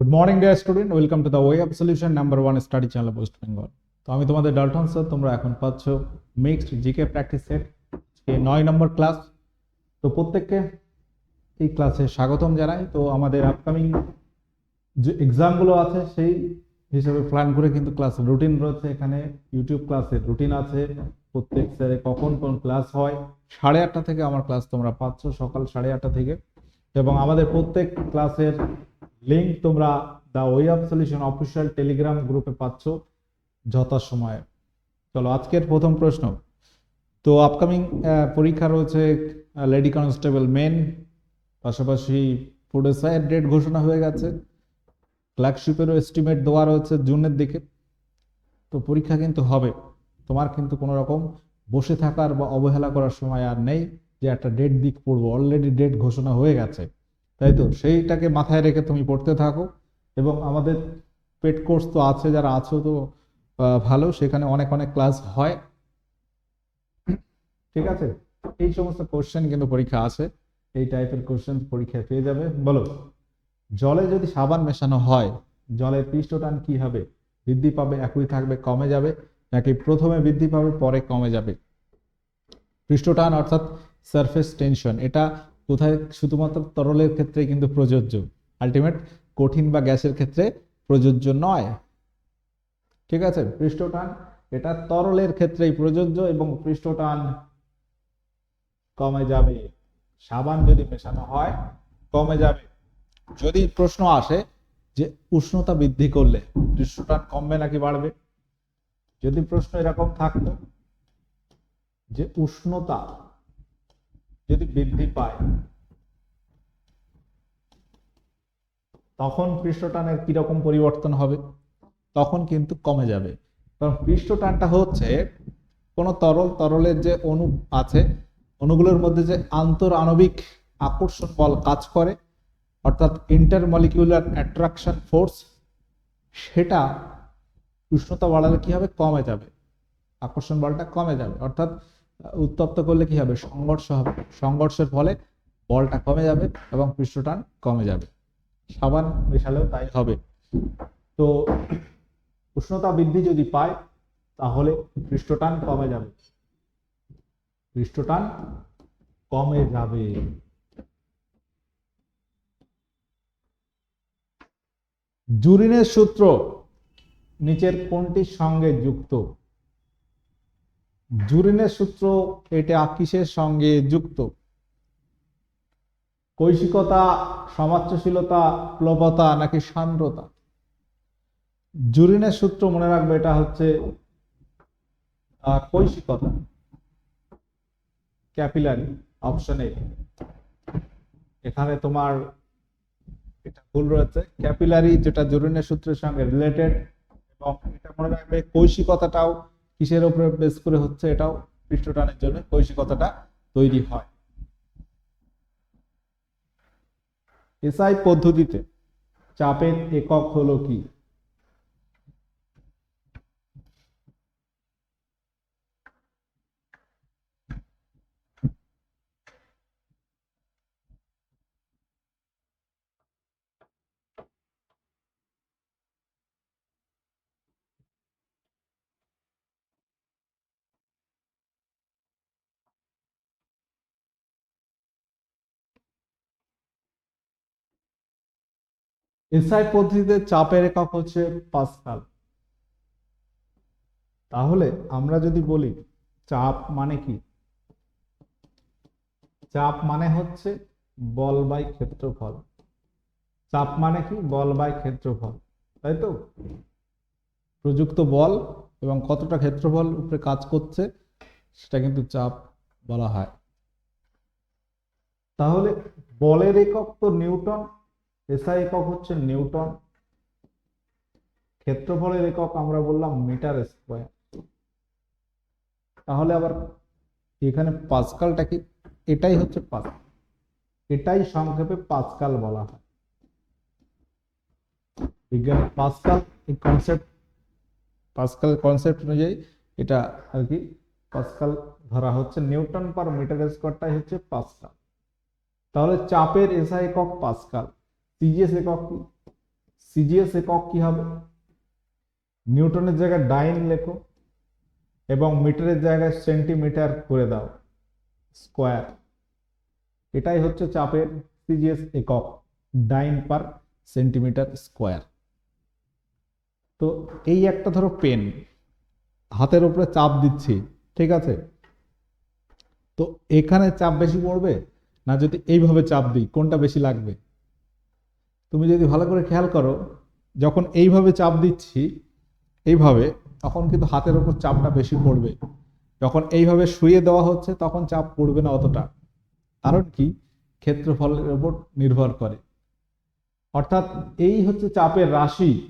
Good morning dear student welcome to the way of solution number one study channel West Bengal তো আমি তোমাদের Dalton sir তোমরা এখন পাচ্ছ মিক্সড জিকে প্র্যাকটিস সেট নয় নম্বর class তো প্রত্যেককে এই ক্লাসে স্বাগতম জানাই। তো আমাদের আপকামিং যে এক্সামগুলো আছে, সেই হিসেবে প্ল্যান করে কিন্তু ক্লাস রুটিন রয়েছে। এখানে ইউটিউব ক্লাসের রুটিন আছে। প্রত্যেক স্যারে কখন কোন ক্লাস হয়? সাড়ে আটটা থেকে আমার ক্লাস তোমরা পাচ্ছ সকাল সাড়ে আটটা থেকে। এবং আমাদের প্রত্যেক ক্লাসের লিঙ্ক তোমরা the way of solution official Telegram গ্রুপে পাচ্ছ যথাসময়ে। চলো, আজকের প্রথম প্রশ্ন। তো আপকামিং পরীক্ষা রয়েছে লেডি কনস্টেবল মেন পাশাপাশি পুডেসাইয়ের ডেট ঘোষণা হয়ে গেছে। ক্লার্কশিপেরও এস্টিমেট দেওয়া রয়েছে জুনের দিকে। তো পরীক্ষা কিন্তু হবে। তোমার কিন্তু কোনো রকম বসে থাকার বা অবহেলা করার সময় আর নেই যে একটা ডেট দিক পড়ব। অলরেডি ডেট ঘোষণা হয়ে গেছে। তাই তো? সেইটাকে মাথায় রেখে তুমি পড়তে থাকো। এবং আমাদের পেড কোর্স তো আছে, যারা আছো তো ভালো, সেখানে অনেক অনেক ক্লাস হয়। ঠিক আছে? এই সমস্ত কোশ্চেন কিন্তু পরীক্ষা আছে। এই টাইপের কোশ্চেন পরীক্ষায় পেয়ে যাবে। বলো, জলে যদি সাবান মেশানো হয়, জলের পৃষ্ঠটান কি হবে? বৃদ্ধি পাবে, একই থাকবে, কমে যাবে, নাকি প্রথমে বৃদ্ধি পাবে, পরে কমে যাবে? পৃষ্ঠটান অর্থাৎ সারফেস টেনশন এটা কোথায়? শুধুমাত্র তরলের ক্ষেত্রে কিন্তু প্রযোজ্য। আলটিমেট কঠিন বা গ্যাসের ক্ষেত্রে প্রযোজ্য নয়। ঠিক আছে? পৃষ্ঠটান, এটা তরলের ক্ষেত্রেই প্রযোজ্য এবং পৃষ্ঠটান কমে যাবে। সাবান যদি মেশানো হয়, কমে যাবে। যদি প্রশ্ন আসে যে উষ্ণতা বৃদ্ধি করলে পৃষ্ঠটান কমবে নাকি বাড়বে? যদি প্রশ্ন এরকম থাকতো যে উষ্ণতা যদি বৃদ্ধি পায়। তখন পৃষ্ঠটানের কীরকম পরিবর্তন হবে? তখন কিন্তু কমে যাবে। কারণ পৃষ্ঠটানটা হচ্ছে কোনো তরল, তরলের যে অণু আছে, অণুগুলোর মধ্যে যে আন্তর আণবিক আকর্ষণ বল কাজ করে, অর্থাৎ ইন্টারমলিকিউলার অ্যাট্রাকশন ফোর্স সেটা উষ্ণতা বাড়ালে কি হবে? কমে যাবে। আকর্ষণ বলটা কমে যাবে। অর্থাৎ উত্তপ্ত করলে কি হবে? সংঘর্ষ হবে। সংঘর্ষের ফলে বলটা কমে যাবে এবং পৃষ্ঠটান কমে যাবে। সাবান মেশালেও তাই হবে। তো উষ্ণতা বৃদ্ধি যদি পায়, তাহলে পৃষ্ঠটান কমে যাবে। পৃষ্ঠটান কমে যাবে। জুরিনের সূত্র নিচের কোনটির সঙ্গে যুক্ত? জুরিনের সূত্র এটা কিসের সঙ্গে যুক্ত। কৈশিকতা সমাচ্ছশীলতা প্লবতা নাকি সান্দ্রতা? জুরিনের সূত্র মনে রাখবে এটা হচ্ছে কৈশিকতা। Capillary, option A. এখানে তোমার এটা ভুল রয়েছে। ক্যাপিলারি যেটা জুরিনের সূত্রের সঙ্গে রিলেটেড এবং এটা মনে রাখবে কৈশিকতাটাও কিসের উপরে বেস করে হচ্ছে এটাও পৃষ্ঠটানের জন্য কৈশিকতাটা তৈরি হয়। এসআই পদ্ধতিতে চাপের একক হলো কি? এসআই পদ্ধতিতে চাপের একক হচ্ছে পাস্কাল তাহলে আমরা যদি বলি চাপ মানে কি? চাপ মানে হচ্ছে বল বাই ক্ষেত্রফল। চাপ মানে কি? বল বাই ক্ষেত্রফল, তাই তো? প্রযুক্ত বল এবং কতটা ক্ষেত্রফল উপরে কাজ করছে, সেটা কিন্তু চাপ বলা হয়। তাহলে বলের একক তো নিউটন এসআই একক হচ্ছে নিউটন। ক্ষেত্রফলের একক আমরা বললাম মিটার স্কোয়ার। তাহলে আবার এখানে পাস্কালটা কি? এটাই হচ্ছে পাস্কাল এটাই সংক্ষেপে পাস্কাল বলা হয়। বিজ্ঞান পাস্কাল এই কনসেপ্ট পাস্কাল কনসেপ্ট অনুযায়ী এটা আর কি, পাস্কাল ধরা হচ্ছে নিউটন পার মিটার স্কোয়ারটাই হচ্ছে পাস্কাল। তাহলে চাপের এসআই একক পাস্কাল। সিজিএস একক কি? সিজিএস একক কি হবে? নিউটনের জায়গায় ডাইন লেখো এবং মিটারের জায়গায় সেন্টিমিটার করে দাও, স্কোয়ার। এটাই হচ্ছে চাপের সিজিএস একক, ডাইন পার সেন্টিমিটার স্কোয়ার। তো এই একটা ধরো পেন, হাতের উপরে চাপ দিচ্ছি, ঠিক আছে? তো এখানে চাপ বেশি পড়বে না যদি এইভাবে চাপ দিই, কোনটা বেশি লাগবে? তুমি যদি ভালো করে খেয়াল করো, যখন এইভাবে চাপ দিচ্ছি, এইভাবে, তখন কিন্তু হাতের ওপর চাপটা বেশি পড়বে। যখন এইভাবে শুয়ে দেওয়া হচ্ছে, তখন চাপ পড়বে না অতটা। কারণ কি? ক্ষেত্রফলের ওপর নির্ভর করে। অর্থাৎ এই হচ্ছে চাপের রাশি।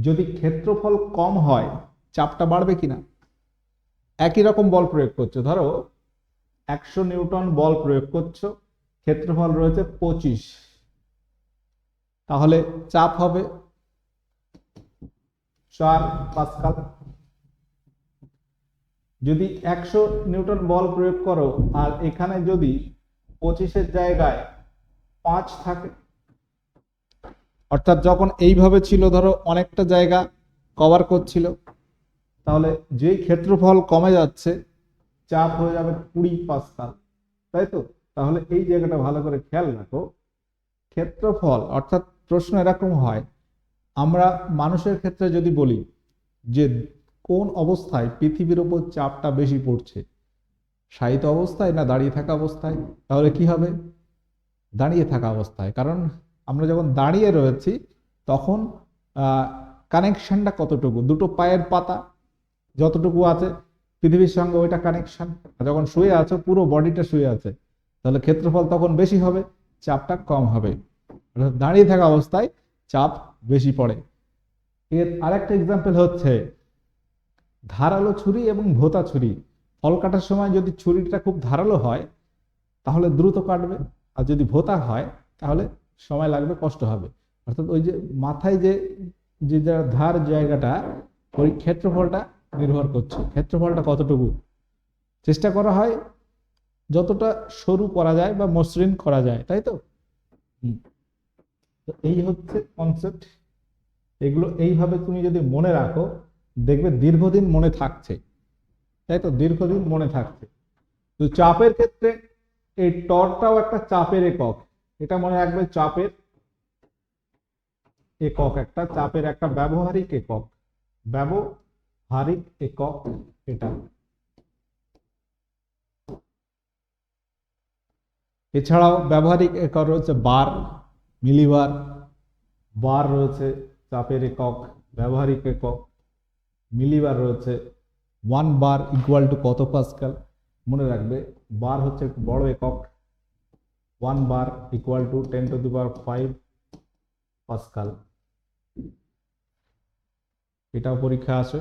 যদি ক্ষেত্রফল কম হয়, চাপটা বাড়বে কিনা? একই রকম বল প্রয়োগ করছ। ধরো, একশো নিউটন বল প্রয়োগ করছ, ক্ষেত্রফল রয়েছে পঁচিশ। তাহলে চাপ হবে চার পাস্কাল যদি একশো নিউটন বল প্রয়োগ করো, আর এখানে যদি পঁচিশের জায়গায় পাঁচ থাকে, অর্থাৎ যখন এইভাবে ছিল, ধরো অনেকটা জায়গা কভার করছিল, তাহলে যেই ক্ষেত্রফল কমে যাচ্ছে, চাপ হয়ে যাবে কুড়ি পাস্কাল তাই তো? তাহলে এই জায়গাটা ভালো করে খেয়াল রাখো। ক্ষেত্রফল, অর্থাৎ প্রশ্ন এরকম হয়, আমরা মানুষের ক্ষেত্রে যদি বলি যে কোন অবস্থায় পৃথিবীর ওপর চাপটা বেশি পড়ছে? শায়িত অবস্থায় না দাঁড়িয়ে থাকা অবস্থায়? তাহলে কি হবে? দাঁড়িয়ে থাকা অবস্থায়। কারণ আমরা যখন দাঁড়িয়ে রয়েছি, তখন কানেকশানটা কতটুকু? দুটো পায়ের পাতা যতটুকু আছে, পৃথিবীর সঙ্গে ওইটা কানেকশন যখন শুয়ে আছো, পুরো বডিটা শুয়ে আছে, তাহলে ক্ষেত্রফল তখন বেশি হবে, চাপটা কম হবে। অর্থাৎ দাঁড়িয়ে থাকা অবস্থায় চাপ বেশি পড়ে। এর আরেকটা এক্সাম্পল হচ্ছে ধারালো ছুরি এবং ভোতা ছুরি। ফল কাটার সময় যদি ছুরিটা খুব ধারালো হয়, তাহলে দ্রুত কাটবে। আর যদি ভোতা হয়, তাহলে সময় লাগবে, কষ্ট হবে। অর্থাৎ ওই যে মাথায় যে যে ধার জায়গাটা, ওই ক্ষেত্রফলটা নির্ভর করছে। ক্ষেত্রফলটা কতটুকু? চেষ্টা করা হয়, যতটা সরু করা যায় বা মসৃণ করা যায়, তাই তো? হুম। তো এই হচ্ছে কনসেপ্ট এগুলো এইভাবে তুমি যদি মনে রাখো, দেখবে দীর্ঘদিন মনে থাকছে। তাই তো? দীর্ঘদিন মনে থাকছে। তো চাপের ক্ষেত্রে এই টরটাও একটা চাপের একক। এটা মনে রাখবে চাপের একক একটা, চাপের একটা ব্যবহারিক একক। ব্যবহারিক একক এটা। এছাড়াও ব্যবহারিক একক রয়েছে বার। মিলিবার বার রয়েছে, চাপের একক, ব্যবহারিক একক। মিলিবার রয়েছে ওয়ান বার ইকুয়াল টু কত পাস্কাল? মনে রাখবে, বার হচ্ছে একটু বড় একক one bar equal to ten to the power five pascal. এটাও পরীক্ষা আসে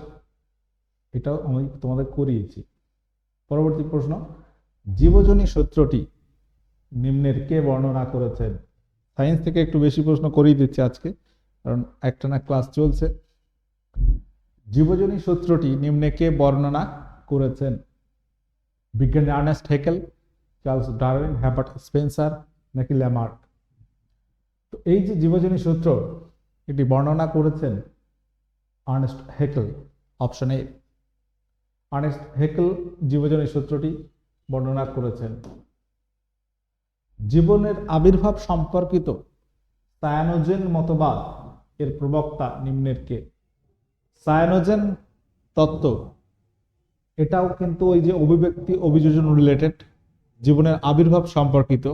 এটাও আমি তোমাদের করিয়েছি। পরবর্তী প্রশ্ন জীবজনী সূত্রটি নিম্নের কে বর্ণনা করেছেন? সায়েন্স থেকে একটু বেশি প্রশ্ন করিয়ে দিচ্ছি আজকে, কারণ একটা না ক্লাস চলছে। জীবজনী সূত্রটি নিম্নে কে বর্ণনা করেছেন? বিজ্ঞানী Ernst Haeckel, Charles Darwin Herbert Spencer নাকি ল্যামার্ক? তো এই যে জীবজনী সূত্র এটি বর্ণনা করেছেন Ernst Haeckel, option A. Ernst Haeckel জীবজনী সূত্রটি বর্ণনা করেছেন। জীবনের আবির্ভাব সম্পর্কিত সায়ানোজেন মতবাদ এর প্রবক্তা নিম্নের কে? সায়ানোজেন তত্ত্ব। এটাও কিন্তু ওই যে অভিব্যক্তি অভিযোজন রিলেটেড জীবনের আবির্ভাব সম্পর্কিত।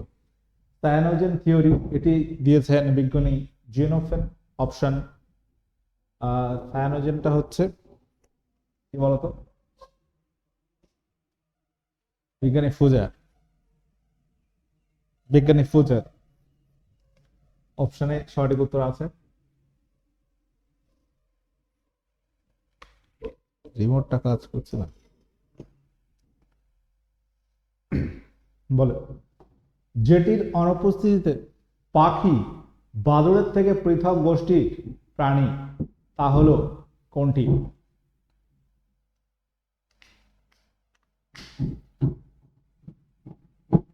সায়ানোজেন থিওরি, এটি দিয়েছেন বিজ্ঞানী জেনোফেন অপশন। সায়ানোজেনটা হচ্ছে কি বলতো? বিজ্ঞানী ফুজার। বিজ্ঞানী ফুজার। অপশনে সঠিক উত্তর আছে। রিমোটটা কাজ করছে না। বলে যেটির অনুপস্থিতিতে পাখি বাদুড়ের থেকে পৃথক গোষ্ঠীর প্রাণী তা হলো কোনটি?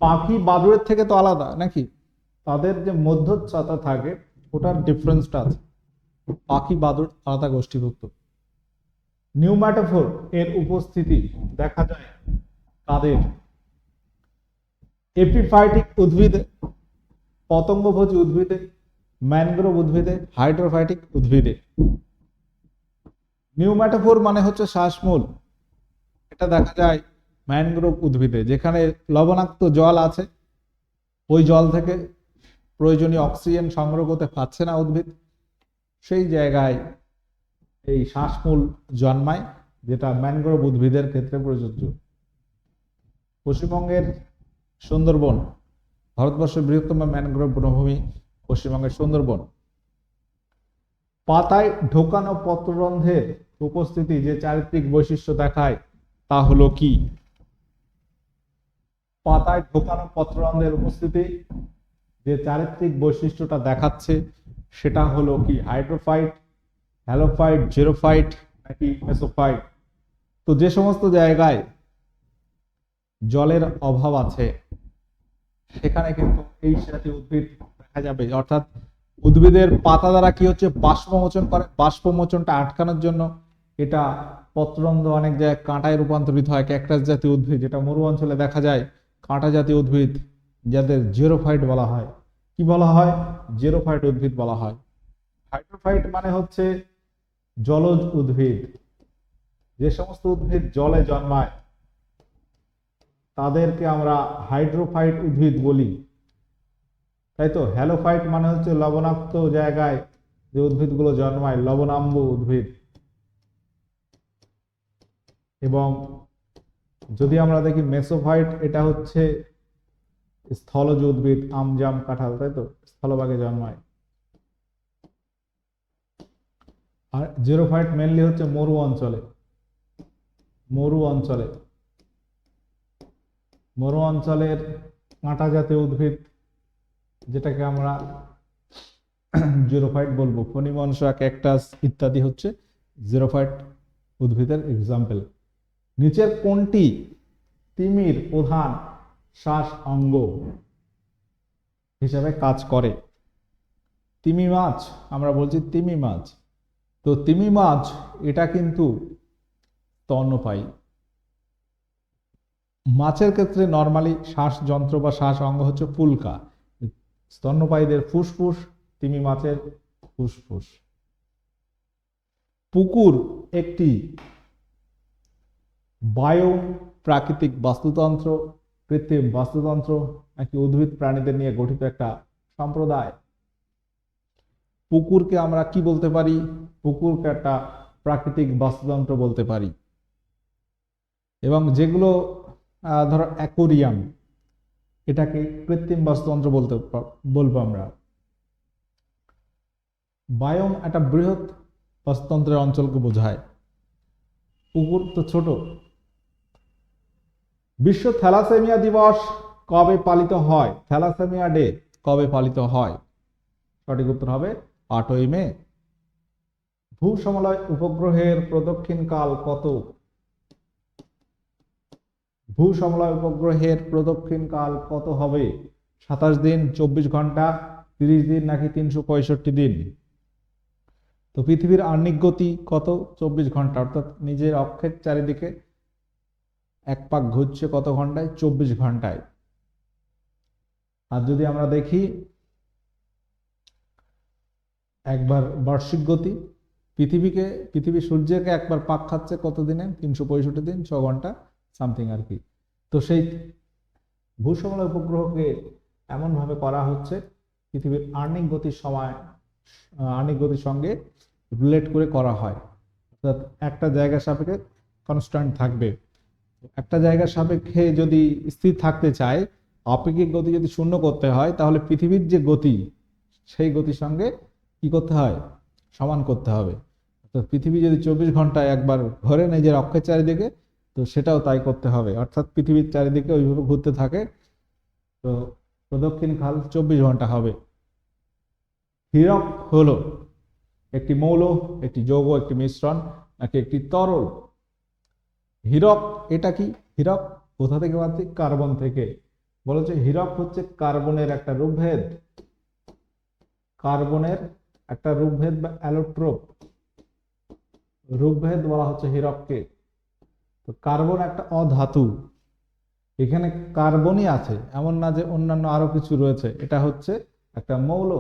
পাখি বাদুড়ের থেকে তো আলাদা, নাকি? তাদের যে মধ্যচ্ছতা থাকে, ওটার ডিফারেন্সটা আছে। পাখি বাদুড় আলাদা গোষ্ঠীভুক্ত। নিউম্যাটোফোর এর উপস্থিতি দেখা যায় কাদের? এপিফাইটিক উদ্ভিদে, পতঙ্গভোজী উদ্ভিদে, ম্যানগ্রোভ উদ্ভিদে হাইড্রোফাইটিক উদ্ভিদে। নিউম্যাটোফোর মানে হচ্ছে শ্বাসমূল। এটা দেখা যায় ম্যানগ্রোভ উদ্ভিদে, যেখানে লবণাক্ত জল আছে, ওই জল থেকে প্রয়োজনীয় অক্সিজেন সংগ্রহ করতে পারছে না উদ্ভিদ। সেই জায়গায় এই শ্বাসমূল জন্মায়, যেটা ম্যানগ্রোভ উদ্ভিদের ক্ষেত্রে প্রযোজ্য। পশ্চিমবঙ্গের সুন্দরবন, ভারতবর্ষের বৃহত্তম ম্যানগ্রোভ বনভূমি পশ্চিমবঙ্গের সুন্দরবন। পাতায় ঢোকানো পত্ররন্ধ্রের উপস্থিতি যে চারিত্রিক বৈশিষ্ট্য দেখায়, তা হলো কি? পাতায় ঢোকানো পত্ররন্ধ্রের উপস্থিতি, যে চারিত্রিক বৈশিষ্ট্যটা দেখাচ্ছে, সেটা হলো কি হাইড্রোফাইট, হ্যালোফাইট, জেরোফাইট নাকি মেসোফাইট? তো যে সমস্ত জায়গায় জলের অভাব আছে, সেখানে কিন্তু এই জাতীয় উদ্ভিদ দেখা যাবে। অর্থাৎ উদ্ভিদের পাতা দ্বারা কি হচ্ছে? বাষ্পমোচন করে। বাষ্পমোচনটা আটকানোর জন্য এটা পত্রন্ধ্র অনেক জায়গায় কাঁটায় রূপান্তরিত হয়, ক্যাকটাস জাতীয় উদ্ভিদ, যেটা মরু অঞ্চলে দেখা যায়। কাঁটা জাতীয় উদ্ভিদ, যাদের জেরোফাইট বলা হয়। কি বলা হয়? জেরোফাইট উদ্ভিদ বলা হয়। হাইড্রোফাইট মানে হচ্ছে জলজ উদ্ভিদ। যে সমস্ত উদ্ভিদ জলে জন্মায়, তাদেরকে আমরা হাইড্রোফাইট উদ্ভিদ বলি। তাই তো? হ্যালোফাইট মানে হচ্ছে লবণাক্ত জায়গায় যে উদ্ভিদগুলো জন্মায়, লবণাম্ব উদ্ভিদ। এবং যদি আমরা দেখি মেসোফাইট, এটা হচ্ছে স্থলজ উদ্ভিদ আম জাম কাঁঠাল, তাই তো? স্থলভাগে জন্মায় আর জিরোফাইট মেনলি হচ্ছে মরু অঞ্চলে। মরু অঞ্চলে। মরু অঞ্চলের কাঁটা জাতীয় উদ্ভিদ, যেটাকে আমরা জিরোফাইট বলব। ফনিমনসা ক্যাকটাস ইত্যাদি হচ্ছে জিরোফাইট উদ্ভিদের এক্সাম্পল নিচের কোনটি তিমির প্রধান শ্বাস অঙ্গ হিসাবে কাজ করে? তিমি মাছ, আমরা বলছি তিমি মাছ। তো তিমি মাছ, এটা কিন্তু স্তন্যপায়ী মাছের ক্ষেত্রে নর্মালি শ্বাস যন্ত্র বা শ্বাস অঙ্গ হচ্ছে পুলকা। স্তন্যপায়ীদের ফুসফুস, তিমি মাছের ফুসফুস। পুকুর একটি বায়ো প্রাকৃতিক বাস্তুতন্ত্র, কৃত্রিম বাস্তুতন্ত্র নাকি উদ্ভিদ প্রাণীদের নিয়ে গঠিত একটা সম্প্রদায়? পুকুরকে আমরা কি বলতে পারি? পুকুরকে একটা প্রাকৃতিক বাস্তুতন্ত্র বলতে পারি। এবং যেগুলো ধরো অ্যাকোরিয়াম, এটাকে কৃত্রিম বাস্তুতন্ত্র বলতে বলব আমরা। বায়োম একটা বৃহৎ বাস্তুতন্ত্রের অঞ্চলকে বোঝায়। পুকুর তো ছোট বিশ্ব থ্যালাসেমিয়া দিবস কবে পালিত হয়? থ্যালাসেমিয়া ডে কবে পালিত হয়? সঠিক উত্তর হবে আটই মে। ভূসমলয় উপগ্রহের প্রদক্ষিণ কাল কত? ভূসমলয় উপগ্রহের প্রদক্ষিণ কাল কত হবে? সাতাশ দিন, চব্বিশ ঘণ্টা, তিরিশ দিন নাকি তিনশো পঁয়ষট্টি দিন? তো পৃথিবীর আহ্নিক গতি কত? চব্বিশ ঘণ্টা, অর্থাৎ নিজের অক্ষের চারিদিকে এক পাক ঘুরছে কত ঘন্টায়? চব্বিশ ঘন্টায়। আর যদি আমরা দেখি, একবার বার্ষিক গতি, পৃথিবীকে, পৃথিবী সূর্যকে একবার পাক খাচ্ছে কত দিনে? তিনশো পঁয়ষট্টি দিন, ছ ঘণ্টা, সামথিং আর কি। তো সেই ভূসমলয় উপগ্রহকে এমনভাবে করা হচ্ছে, পৃথিবীর আর্নিক গতির সময় আর্নিক গতির সঙ্গে রিলেট করে করা হয়। অর্থাৎ একটা জায়গার সাপেক্ষে কনস্ট্যান্ট থাকবে। একটা জায়গার সাপেক্ষে যদি স্থির থাকতে চায়, আপেক্ষিক গতি যদি শূন্য করতে হয়, তাহলে পৃথিবীর যে গতি, সেই গতির সঙ্গে কি করতে হয়? সমান করতে হবে। তো পৃথিবী যদি চব্বিশ ঘন্টায় একবার ঘরে নিজের অক্ষের চারিদিকে, তো সেটাও তাই করতে হবে। অর্থাৎ পৃথিবীর চারিদিকে ওইভাবে ঘুরতে থাকে, তো প্রদক্ষিণ খাল চব্বিশ ঘণ্টা হবে। হীরক হলো একটি মৌল, একটি যৌগ, একটি মিশ্রণ, নাকি একটি তরল হীরক, এটা কি? হীরক, কোথা থেকে পাচ্ছি কার্বন থেকে। বলেছে হীরক হচ্ছে কার্বনের একটা রূপভেদ। কার্বনের একটা রূপভেদ বা অ্যালোট্রোপ। রূপভেদ বলা হচ্ছে হীরককে। তো কার্বন একটা অধাতু। এখানে কার্বনই আছে, এমন না যে অন্যান্য আরও কিছু রয়েছে। এটা হচ্ছে একটা মৌল।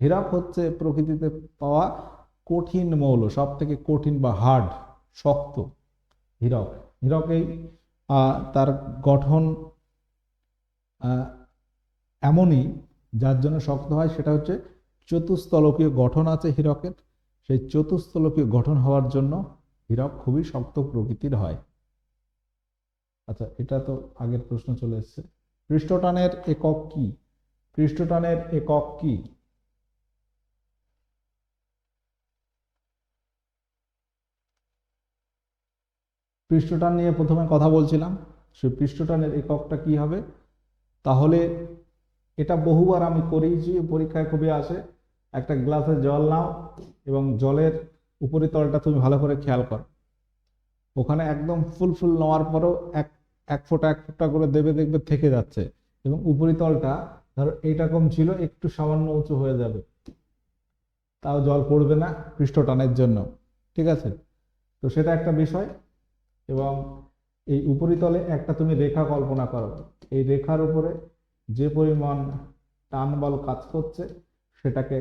হীরক হচ্ছে প্রকৃতিতে পাওয়া কঠিন মৌল সব থেকে কঠিন বা হার্ড, শক্ত। হীরক। হীরকেই তার গঠন এমনই যার জন্য শক্ত হয়, সেটা হচ্ছে চতুস্তলকীয় গঠন আছে হীরকের। সেই চতুস্তলকীয় গঠন হওয়ার জন্য হীরক খুবই শক্ত প্রকৃতির হয়। আচ্ছা এটা তো আগের প্রশ্ন চলে এসেছে। পৃষ্ঠটানের একক কি? পৃষ্ঠটানের একক কি? পৃষ্ঠটান নিয়ে প্রথমে কথা বলছিলাম, সেই পৃষ্ঠটানের এককটা কি হবে? তাহলে এটা বহুবার আমি করিয়েছি পরীক্ষায় খুবই আসে, একটা গ্লাসে জল নাও এবং জলের উপরিতলটা তুমি ভালো করে খেয়াল করো। ওখানে একদম ফুল ফুল নেওয়ার পরেও এক এক ফোঁটা এক ফোঁটা করে দেবে দেখবে থেকে যাচ্ছে এবং উপরিতলটা ধরো এইরকম ছিল, একটু সামান্য উঁচু হয়ে যাবে। তাও জল পড়বে না পৃষ্ঠ টানের জন্য, ঠিক আছে? তো সেটা একটা বিষয়। এবং এই উপরিতলে একটা তুমি রেখা কল্পনা করো। এই রেখার উপরে যে পরিমাণ টান বল কাজ করছে, সেটাকে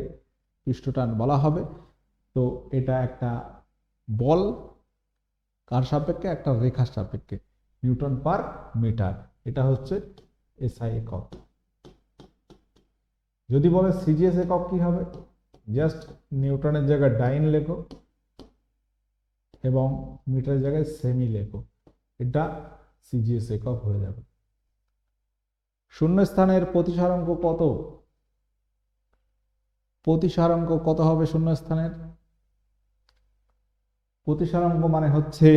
পৃষ্ঠটান বলা হবে। তো এটা একটা বল, কার সাপেক্ষে? একটা রেখার সাপেক্ষে। Newton per metre. এটা হচ্ছে এসআই একক। যদি বলে সিজিএস একক কি হবে? জাস্ট নিউটনের জায়গায় ডাইন লেখো। এবং মিটারের জায়গায় সেমি লেখো। এটা সিজিএস একক হয়ে যাবে। শূন্যস্থানের প্রতিসারাঙ্ক কত? প্রতিসারাঙ্ক কত হবে শূন্যস্থানের? প্রতিসারাঙ্ক মানে হচ্ছে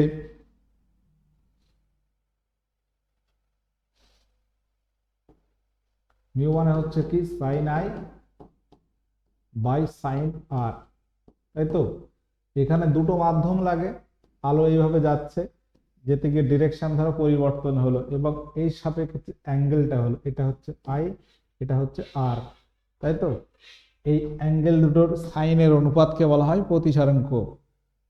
মিউ মানে হচ্ছে কি? Sine i by sine r তাই তো? এখানে দুটো মাধ্যম লাগে। আলো এইভাবে যাচ্ছে যেতে গিয়ে ডিরেকশন ধরো পরিবর্তন হলো এবং এই সাপেক্ষে অ্যাঙ্গেলটা হলো, এটা হচ্ছে আই এটা হচ্ছে আর তাই তো? এই অ্যাঙ্গেল দুটোর সাইনের অনুপাতকে বলা হয় প্রতিসারাঙ্ক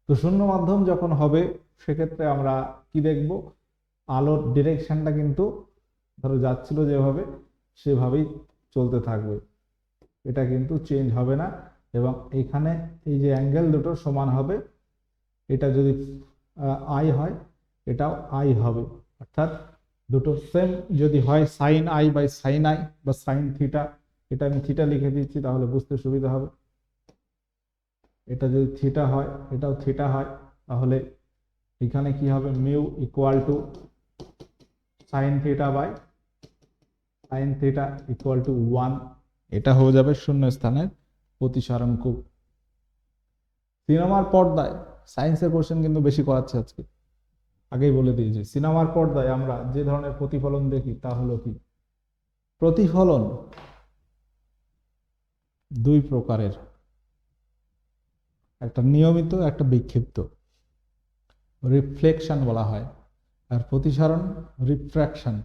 তো শূন্য মাধ্যম যখন হবে, সেক্ষেত্রে আমরা কি দেখব? আলোর ডিরেকশনটা কিন্তু ধরো যাচ্ছিল যেভাবে, সেভাবেই চলতে থাকবে। এটা কিন্তু চেঞ্জ হবে না। এবং এখানে এই যে অ্যাঙ্গেল দুটো সমান হবে, এটা যদি আই হয়, এটাও আই হবে। অর্থাৎ দুটো সেম যদি হয় sine i by sine i বা সাইন থিটা এটা আমি থিটা লিখে দিচ্ছি, তাহলে বুঝতে সুবিধা হবে। এটা যদি থিটা হয়, এটাও থিটা হয়, তাহলে এখানে কি হবে? Mu equal to sine theta by sine theta equal to one এটা হয়ে যাবে শূন্য স্থানের প্রতিসারাঙ্ক সিনেমার পর্দায়, সায়েন্সের কোশ্চেন কিন্তু বেশি করাচ্ছে আজকে। আগেই বলে দিয়েছি, সিনেমার পর্দায় আমরা যে ধরনের প্রতিফলন দেখি তা হলো কি? প্রতিফলন দুই প্রকারের। একটা নিয়মিত, একটা বিক্ষিপ্ত। রিফ্লেকশন বলা হয়। আর প্রতিসরণ রিফ্র্যাকশন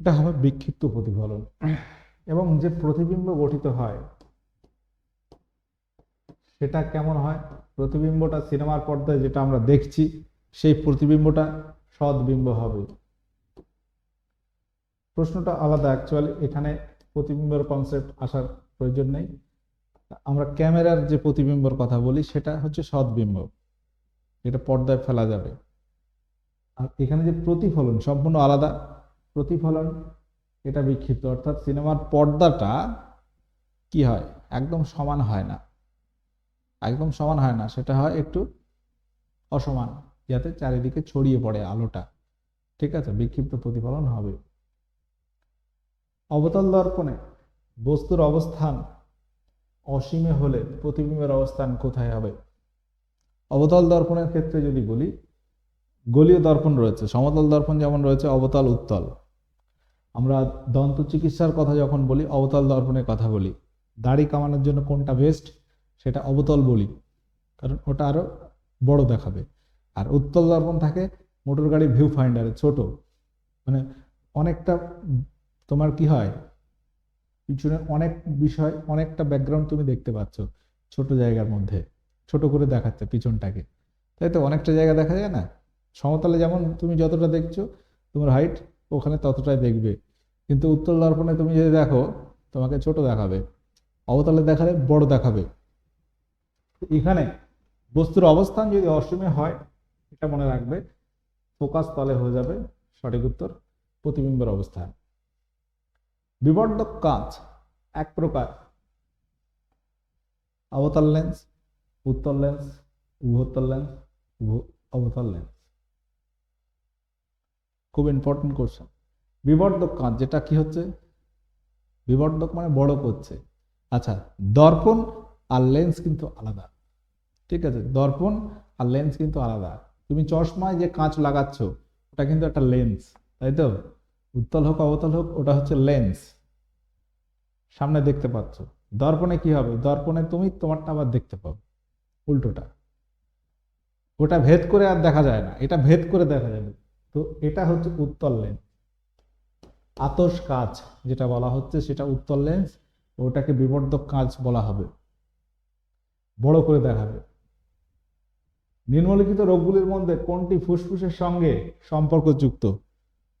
এটা হবে বিক্ষিপ্ত প্রতিফলন। এবং যে প্রতিবিম্ব গঠিত হয়, সেটা কেমন হয়? প্রতিবিম্বটা সিনেমার পর্দায় যেটা আমরা দেখছি, সেই প্রতিবিম্বটা সদ্বিম্ব হবে। প্রশ্নটা আলাদা অ্যাকচুয়ালি এখানে প্রতিবিম্বের কনসেপ্ট আসার প্রয়োজন নেই। আমরা ক্যামেরার যে প্রতিবিম্বর কথা বলি, সেটা হচ্ছে সদ্বিম্ব। এটা পর্দায় ফেলা যাবে। আর এখানে যে প্রতিফলন, সম্পূর্ণ আলাদা। প্রতিফলন এটা বিক্ষিপ্ত। অর্থাৎ সিনেমার পর্দাটা কি হয়? একদম সমান হয় না। একদম সমান হয় না। সেটা হয় একটু অসমান। যাতে চারিদিকে ছড়িয়ে পড়ে আলোটা। ঠিক আছে? বিক্ষিপ্ত প্রতিফলন হবে। অবতল দর্পণে বস্তুর অবস্থান অসীমে হলে প্রতিবিম্বের অবস্থান কোথায় হবে? অবতল দর্পণের ক্ষেত্রে যদি বলি, গলীয় দর্পণ রয়েছে। সমতল দর্পণ যেমন রয়েছে, অবতল উত্তল। আমরা দন্ত চিকিৎসার কথা যখন বলি, অবতল দর্পণের কথা বলি, দাড়ি কামানোর জন্য কোনটা বেস্ট সেটা অবতল বলি, কারণ ওটা আরও বড় দেখাবে। আর উত্তল দর্পণ থাকে মোটর গাড়ি ভিউ ফাইন্ডারে ছোট। মানে অনেকটা, তোমার কি হয়? পিছনে অনেক বিষয়, অনেকটা ব্যাকগ্রাউন্ড তুমি দেখতে পাচ্ছ ছোট জায়গার মধ্যে, ছোট করে দেখাচ্ছে পিছনটাকে। তাই তো, অনেকটা জায়গা দেখা যায় না? সমতলে যেমন তুমি যতটা দেখছ, তোমার হাইট ওখানে ততটাই দেখবে। কিন্তু উত্তল দর্পণে তুমি যদি দেখো, তোমাকে ছোট দেখাবে, অবতলে দেখালে বড় দেখাবে। এখানে বস্তুর অবস্থান যদি অসীমে হয়, এটা মনে রাখবে, ফোকাস তলে হয়ে যাবে, সঠিক উত্তর, প্রতিবিম্বের অবস্থান। বিবর্ধক কাঁচ, এক প্রকার। অবতল লেন্স উত্তল লেন্স উভোত্তল লেন্স অবতল লেন্স খুব ইম্পর্টেন্ট কোশ্চেন বিবর্ধক কাঁচ যেটা কি হচ্ছে? বিবর্ধক মানে বড় করছে। আচ্ছা দর্পণ আর লেন্স কিন্তু আলাদা। ঠিক আছে, দর্পণ আর লেন্স কিন্তু আলাদা। তুমি চশমায় যে কাঁচ লাগাচ্ছ, ওটা কিন্তু একটা লেন্স তাই তো? উত্তল হোক, অবতল হোক, ওটা হচ্ছে লেন্স সামনে দেখতে পাচ্ছ। দর্পণে কি হবে? দর্পণে তুমি তোমারটা আবার দেখতে পাবে উল্টোটা। ওটা ভেদ করে আর দেখা যায় না। এটা ভেদ করে দেখা যাবে। তো এটা হচ্ছে উত্তল লেন্স আতস কাজ যেটা বলা হচ্ছে, সেটা উত্তল লেন্স ওটাকে বিবর্ধক কাজ বলা হবে। বড় করে দেখাবে। নিম্নলিখিত রোগগুলির মধ্যে কোনটি ফুসফুসের সঙ্গে সম্পর্কযুক্ত?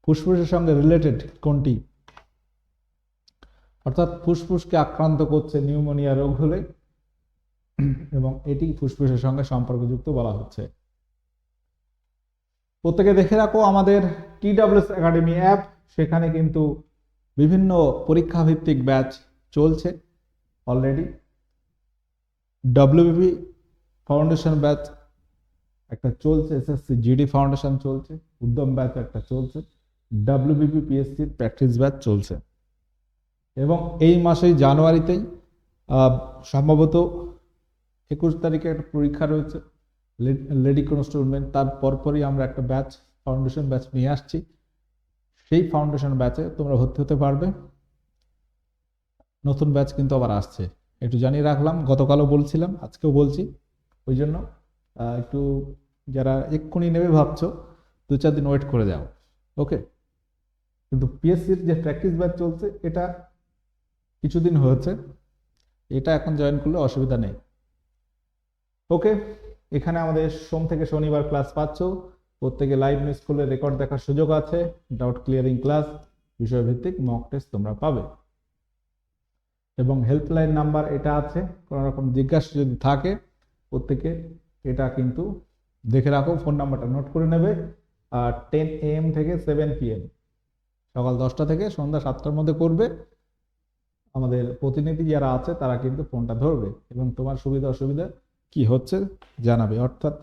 ফুসফুসের সঙ্গে রিলেটেড কোনটি? অর্থাৎ ফুসফুসকে আক্রান্ত করছে নিউমোনিয়া রোগ হলে, এবং এটি ফুসফুসের সঙ্গে সম্পর্কযুক্ত বলা হচ্ছে। প্রত্যেকে দেখে রাখো আমাদের টিডাব্লিউএস একাডেমি অ্যাপ, সেখানে কিন্তু বিভিন্ন পরীক্ষা ভিত্তিক ব্যাচ চলছে অলরেডি ডব্লিউবি ফাউন্ডেশন ব্যাচ একটা চলছে এসএসসি জিডি ফাউন্ডেশন চলছে, উদ্যম ব্যাচ একটা চলছে ডাব্লিউবিপি পিএসসি প্র্যাকটিস ব্যাচ চলছে। এবং এই মাসেই জানুয়ারিতেই সম্ভবত একুশ তারিখে একটা পরীক্ষা রয়েছে। লেডি কনস্টেবলমেন্ট তার পরপরই আমরা একটা ব্যাচ ফাউন্ডেশন ব্যাচ নিয়ে আসছি। সেই ফাউন্ডেশন ব্যাচে তোমরা ভর্তি হতে পারবে। নতুন ব্যাচ কিন্তু আবার আসছে। একটু জানিয়ে রাখলাম, গতকালও বলছিলাম, আজকেও বলছি। ওই জন্য একটু যারা এক্ষুনি নেবে ভাবছ, দু চার দিন ওয়েট করে যাও। ওকে কিন্তু পিএসসির যে প্র্যাকটিস ব্যাচ চলছে, এটা কিছুদিন হয়েছে। এটা এখন জয়েন করলে অসুবিধা নেই। ওকে এখানে আমাদের সোম থেকে শনিবার ক্লাস পাচ্ছ। প্রত্যেকে লাইভ মিস করলে রেকর্ড দেখার সুযোগ আছে। ডাউট ক্লিয়ারিং ক্লাস বিষয়ভিত্তিক মক টেস্ট তোমরা পাবে। এবং হেল্পলাইন নাম্বার এটা আছে, কোনো রকম জিজ্ঞাসা যদি থাকে, প্রত্যেকে এটা কিন্তু দেখে রাখো ফোন নাম্বারটা নোট করে নেবে। আর টেন এম থেকে সেভেন পিএম সকাল দশটা থেকে সন্ধ্যা সাতটার মধ্যে করবে। আমাদের প্রতিনিধি যারা আছে, তারা কিন্তু ফোনটা ধরবে। এবং তোমার সুবিধা অসুবিধা কি হচ্ছে জানাবে। অর্থাৎ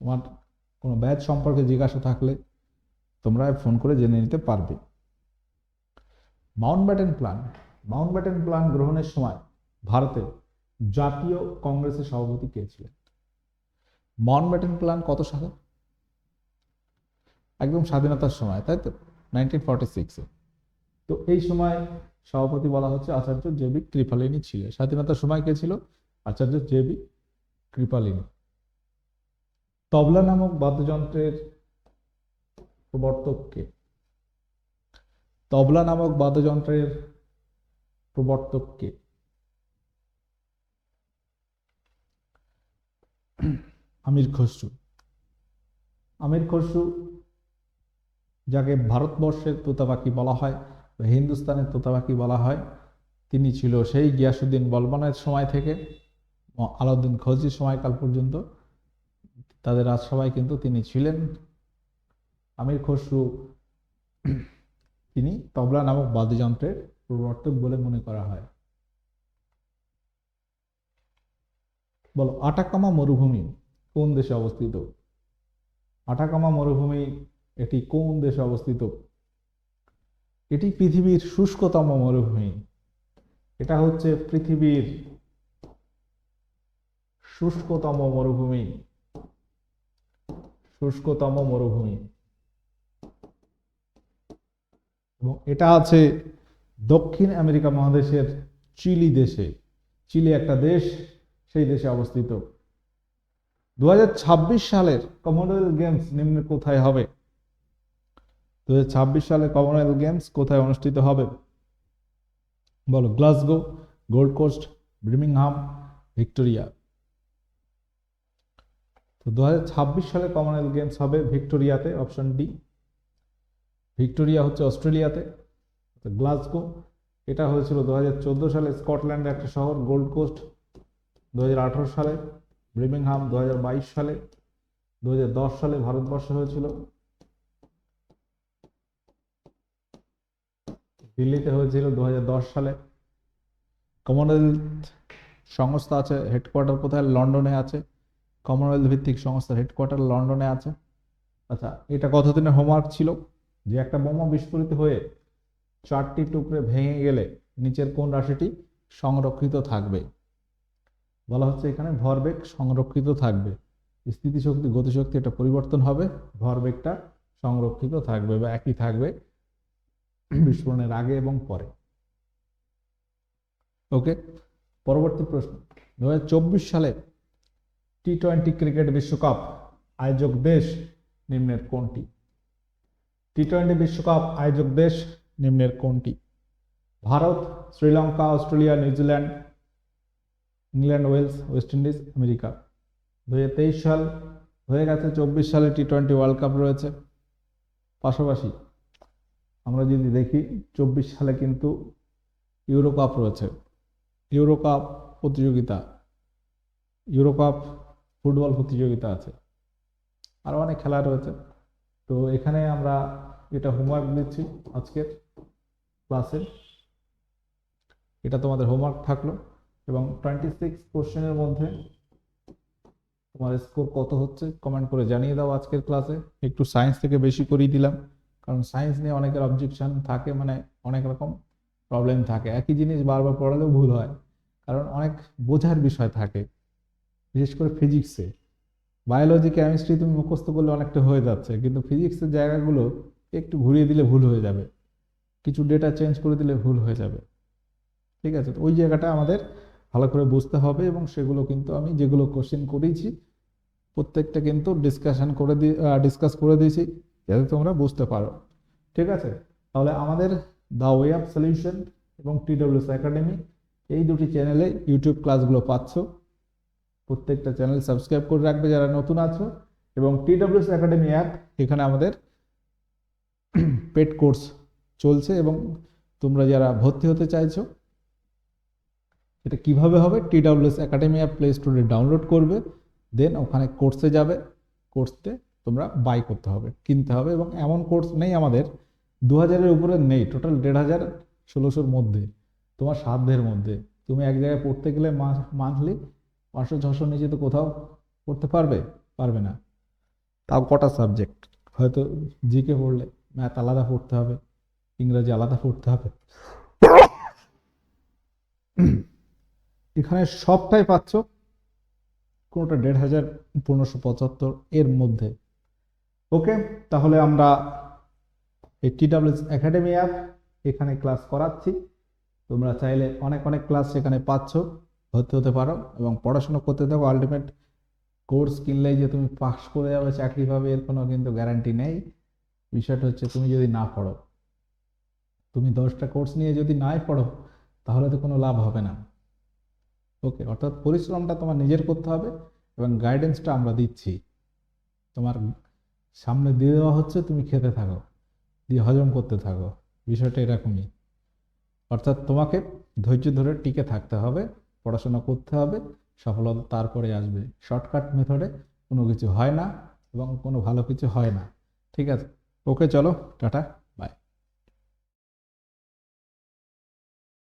তোমার কোনো ব্যাচ সম্পর্কে জিজ্ঞাসা থাকলে তোমরা ফোন করে জেনে নিতে পারবে। Mountbatten plan Mountbatten plan গ্রহণের সময় ভারতের জাতীয় কংগ্রেসের সভাপতি কে ছিলেন? মাউন্ট ব্যাটেন প্ল্যান কত সালে? একদম স্বাধীনতার সময়, তাই তো? নাইনটিন ফর্টি সিক্সে তো এই সময় সভাপতি বলা হচ্ছে আচার্য জেবি কৃপালিনী ছিল। স্বাধীনতার সময় কে ছিল? আচার্য জেবি কৃপালিনী। তবলা নামক বাদ্যযন্ত্রের প্রবর্তক কে তবলা নামক বাদ্যযন্ত্রের প্রবর্তক কে আমির খসরু। আমির খসরু, যাকে ভারতবর্ষের তোতাপাখি বলা হয় হিন্দুস্তানের তোতাপাখি বলা হয়, তিনি ছিল সেই গিয়াসুদ্দিন বলবানের সময় থেকে আলাউদ্দিন খলজির সময়কাল পর্যন্ত তাদের রাজসভায় কিন্তু তিনি ছিলেন। আমির খসরু তিনি তবলা নামক বাদ্যযন্ত্রের প্রবর্তক বলে মনে করা হয়। বলো, আটাকামা মরুভূমি কোন দেশে অবস্থিত? আটাকামা মরুভূমি এটি কোন দেশে অবস্থিত? এটি পৃথিবীর শুষ্কতম মরুভূমি। এটা হচ্ছে পৃথিবীর শুষ্কতম মরুভূমি। শুষ্কতম মরুভূমি। এবং এটা আছে দক্ষিণ আমেরিকা মহাদেশের চিলি দেশে। চিলি একটা দেশ, সেই দেশে অবস্থিত। দু হাজার ছাব্বিশ সালের কমনওয়েলথ গেমস নিম্নে কোথায় হবে? দু হাজার ছাব্বিশ সালে কমনওয়েলথ গেমস কোথায় অনুষ্ঠিত হবে? বলো Glasgow Gold Coast Birmingham Victoria তো দু হাজার ছাব্বিশ সালে কমনওয়েলথ গেমস হবে ভিক্টোরিয়াতে অপশন ডি ভিক্টোরিয়া হচ্ছে অস্ট্রেলিয়াতে গ্লাসগো। এটা হয়েছিল দু হাজার চোদ্দ সালে স্কটল্যান্ডের একটা শহর, গোল্ড কোস্ট। দু হাজার আঠেরো সালে ব্রিমিংহাম। দু হাজার বাইশ সালে, দু হাজার দশ সালে ভারতবর্ষে হয়েছিল। দিল্লিতে হয়েছিল দু হাজার দশ সালে। কমনওয়েলথ সংস্থা আছে হেডকোয়ার্টার কোথায়? লন্ডনে আছে। কমনওয়েলথ ভিত্তিক সংস্থার হেডকোয়ার্টার লন্ডনে আছে। আচ্ছা এটা কতদিনের হোমওয়ার্ক ছিল? যে একটা বোমা বিস্ফোরিত হয়ে চারটি টুকরে ভেঙে গেলে নিচের কোন রাশিটি সংরক্ষিত থাকবে? বলা হচ্ছে এখানে ভরবেগ সংরক্ষিত থাকবে। স্থিতিশক্তি, গতিশক্তি এটা পরিবর্তন হবে, ভরবেগটা সংরক্ষিত থাকবে বা একই থাকবে বিস্ফোরণের আগে এবং পরে। ওকে পরবর্তী প্রশ্ন। দু হাজার চব্বিশ সালে টি টোয়েন্টি ক্রিকেট বিশ্বকাপ আয়োজক দেশ নিম্নের কোনটি টি টোয়েন্টি বিশ্বকাপ আয়োজক দেশ নিম্নের কোনটি Bharat Sri Lanka Australia New Zealand England Wales West Indies America দুহাজার তেইশ সাল হয়ে গেছে, চব্বিশ সালে টি টোয়েন্টি ওয়ার্ল্ড কাপ রয়েছে। পাশাপাশি আমরা যদি দেখি, চব্বিশ সালে কিন্তু ইউরো কাপ রয়েছে। ইউরো কাপ প্রতিযোগিতা। ইউরো কাপ ফুটবল প্রতিযোগিতা আছে। আরও অনেক খেলা রয়েছে। তো এখানে আমরা এটা হোমওয়ার্ক দিচ্ছি আজকের ক্লাসের এটা তোমাদের হোমওয়ার্ক থাকল এবং টোয়েন্টি সিক্স কোশ্চেনের মধ্যে তোমার স্কোর কত হচ্ছে কমেন্ট করে জানিয়ে দাও আজকের ক্লাসে একটু সায়েন্স থেকে বেশি করিয়ে দিলাম, কারণ সায়েন্স নিয়ে অনেকের অবজেকশন থাকে মানে অনেক রকম প্রবলেম থাকে। একই জিনিস বারবার পড়ালেও ভুল হয়, কারণ অনেক বোঝার বিষয় থাকে। বিশেষ করে ফিজিক্সে বায়োলজি কেমিস্ট্রি তুমি মুখস্থ করলে অনেকটা হয়ে যাচ্ছে, কিন্তু ফিজিক্সের জায়গাগুলো একটু ঘুরিয়ে দিলে ভুল হয়ে যাবে। কিছু ডেটা চেঞ্জ করে দিলে ভুল হয়ে যাবে। ঠিক আছে? ওই জায়গাটা আমাদের ভালো করে বুঝতে হবে এবং সেগুলো কিন্তু আমি যেগুলো কোশ্চেন করেছি, প্রত্যেকটা কিন্তু ডিসকাশন করে দিয়ে ডিসকাস করে দিয়েছি, যাতে তোমরা বুঝতে পারো। ঠিক আছে? তাহলে আমাদের দ্য ওয়ে অফ সলিউশন এবং টিডব্লিউএস একাডেমি এই দুটি চ্যানেলে ইউটিউব ক্লাসগুলো পাচ্ছ। প্রত্যেকটা চ্যানেল সাবস্ক্রাইব করে রাখবে যারা নতুন আছো। এবং টিডব্লিউএস একাডেমি অ্যাপ এখানে আমাদের পেড কোর্স চলছে এবং তোমরা যারা ভর্তি হতে চাইছো এটা কীভাবে হবে? টিডব্লিউএস একাডেমি অ্যাপ প্লে স্টোরে ডাউনলোড করবে দেন ওখানে কোর্সে যাবে। কোর্সতে তোমরা বাই করতে হবে, কিনতে হবে এবং এমন কোর্স নেই আমাদের। দু হাজারের উপরে নেই টোটাল দেড় হাজার ষোলোশোর মধ্যে, তোমার সাধ্যের মধ্যে। তুমি এক জায়গায় পড়তে গেলে মান্থলি পাঁচশো ছশো নিচে তো কোথাও পড়তে পারবে পারবে না। তাও কটা সাবজেক্ট হয়তো জিকে পড়লে ম্যাথ আলাদা পড়তে হবে, ইংরাজি আলাদা পড়তে হবে। এখানে সবটাই পাচ্ছ, কোনোটা দেড় হাজার পনেরোশো পঁচাত্তর এর মধ্যে। ওকে তাহলে আমরা এই টিডাব্লিউএস একাডেমি অ্যাপ এখানে ক্লাস করাচ্ছি। তোমরা চাইলে অনেক অনেক ক্লাস সেখানে পাচ্ছ। ভর্তি হতে পারো এবং পড়াশোনা করতে থাকো আলটিমেট কোর্স কিনলেই যে তুমি পাস করে যাবে, চাকরি পাবে, এর কোনো কিন্তু গ্যারান্টি নেই। বিষয়টা হচ্ছে তুমি যদি না পড়ো, তুমি দশটা কোর্স নিয়ে যদি নাই পড়ো, তাহলে তো কোনো লাভ হবে না। ওকে অর্থাৎ পরিশ্রমটা তোমার নিজের করতে হবে এবং গাইডেন্সটা আমরা দিচ্ছি। তোমার সামনে দিয়ে দেওয়া হচ্ছে, তুমি খেতে থাকো, দিয়ে হজম করতে থাকো। বিষয়টা এরকমই। অর্থাৎ তোমাকে ধৈর্য ধরে টিকে থাকতে হবে। পড়াশোনা করতে হবে, সফলতা তারপরে আসবে। শর্টকাট মেথডে কোনো কিছু হয় না এবং কোনো ভালো কিছু হয় না। ঠিক আছে, ওকে চলো, টাটা।